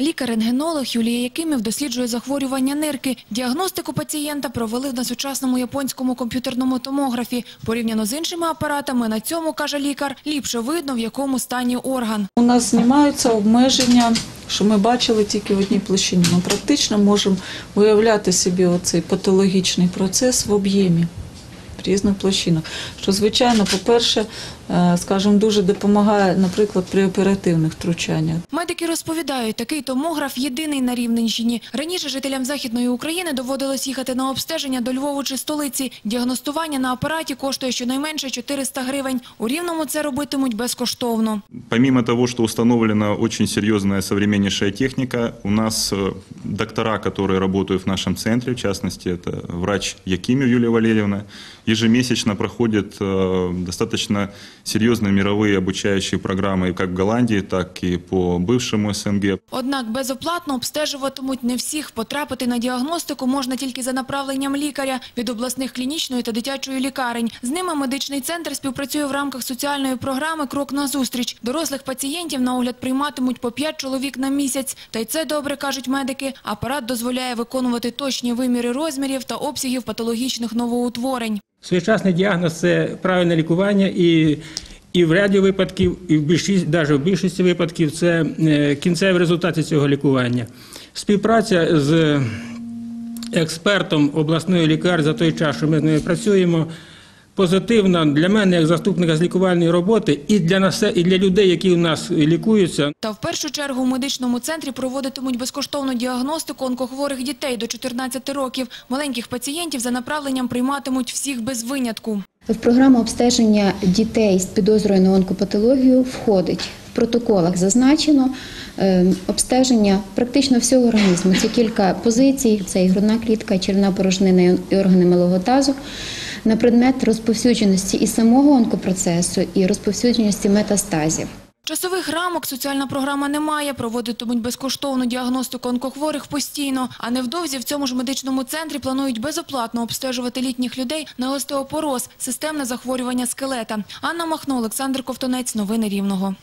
Лікар-рентгенолог Юлія Якимів досліджує захворювання нирки. Діагностику пацієнта провели на сучасному японському комп'ютерному томографі. Порівняно з іншими апаратами, на цьому, каже лікар, ліпше видно, в якому стані орган. У нас знімаються обмеження, що ми бачили тільки в одній площині. Ми практично можемо виявляти собі оцей патологічний процес в об'ємі різних площинах. Що, звичайно, по-перше, е, скажімо, дуже допомагає, наприклад, при оперативних втручаннях. Медики розповідають, такий томограф єдиний на Рівненщині. Раніше жителям Західної України доводилось їхати на обстеження до Львову чи столиці. Діагностування на апараті коштує щонайменше 400 гривень. У Рівному це робитимуть безкоштовно. Помимо того, что установлена очень серьезная современнейшая техника, у нас э, доктора, которые работают в нашем центре, в частности, это врач Якимов Юлия Валерьевна, ежемесячно проходят э, достаточно серьезные мировые обучающие программы как в Голландии, так и по бывшему СНГ. Однак безоплатно обстежуватимуть не всіх. Потрапити на діагностику можна тільки за направленням лікаря від обласних клінічної та дитячої лікарень. З ними медичний центр співпрацює в рамках соціальної програми «Крок назустріч». Дорослих пацієнтів на огляд прийматимуть по 5 чоловік на місяць. Та й це добре, кажуть медики. Апарат дозволяє виконувати точні виміри розмірів та обсягів патологічних новоутворень. Своєчасний діагноз це правильне лікування і, і в ряді випадків, і в більшість, навіть в більшості випадків це е, кінцеві результати цього лікування. Співпраця з експертом обласної лікарні за той час, що ми з нею працюємо, позитивна для мене як заступника з лікувальної роботи і для нас, і для людей, які у нас лікуються. Та в першу чергу у медичному центрі проводитимуть безкоштовну діагностику онкохворих дітей до 14 років. Маленьких пацієнтів за направленням прийматимуть всіх без винятку. В програму обстеження дітей з підозрою на онкопатологію входить в протоколах зазначено е, обстеження практично всього організму. Це кілька позицій: це і грудна клітка, і черевна порожнина і органи малого тазу. На предмет розповсюдженості і самого онкопроцесу, і розповсюдженості метастазів. Часових рамок соціальна програма не має, проводитимуть безкоштовну діагностику онкохворих постійно. А невдовзі в цьому ж медичному центрі планують безоплатно обстежувати літніх людей на остеопороз – системне захворювання скелета. Анна Махно, Олександр Ковтонець. Новини Рівного.